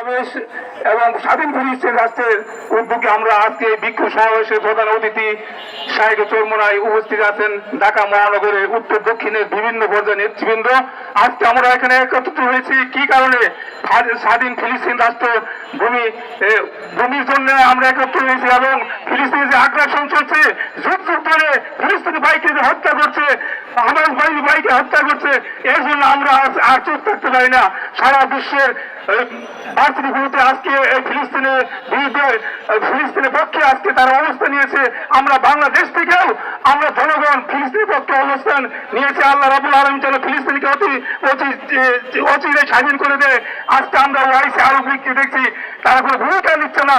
সমাবেশ এবং স্বাধীন ফিলিস্তিন রাষ্ট্রের উদ্যোগে আমরা আজকে এই বিক্ষোভ সমাবেশের প্রধান অতিথি শাহেক চৌমনায় উপস্থিত আছেন ঢাকা মহানগরের উত্তর দক্ষিণের বিভিন্ন পর্যায়ের নেতৃবৃন্দ। আজকে আমরা এখানে একত্রিত হয়েছি। কি কারণে স্বাধীন ফিলিস্তিন রাষ্ট্র ভূমি ভূমির জন্য আমরা একত্রিত হয়েছি এবং ফিলিস্তিনে যে আগ্রাসন চলছে যুগ যুগ ধরে ভাইকে হত্যা করছে বাহিনী ভাইকে হত্যা করছে, এর জন্য আমরা আর থাকতে পারি না। সারা বিশ্বের বাংলাদেশ থেকেও আমরা জনগণ ফিলিস্তিনের পক্ষে অবস্থান নিয়েছে। আল্লাহ রাবুল আলম যেন ফিলিস্তিনকে অতি অচিরে স্বাধীন করে দেয়। আজকে আমরা ওয়াইসে আরও বিক্রি দেখছি, তারা কোনো ভূমিকা নিচ্ছে না।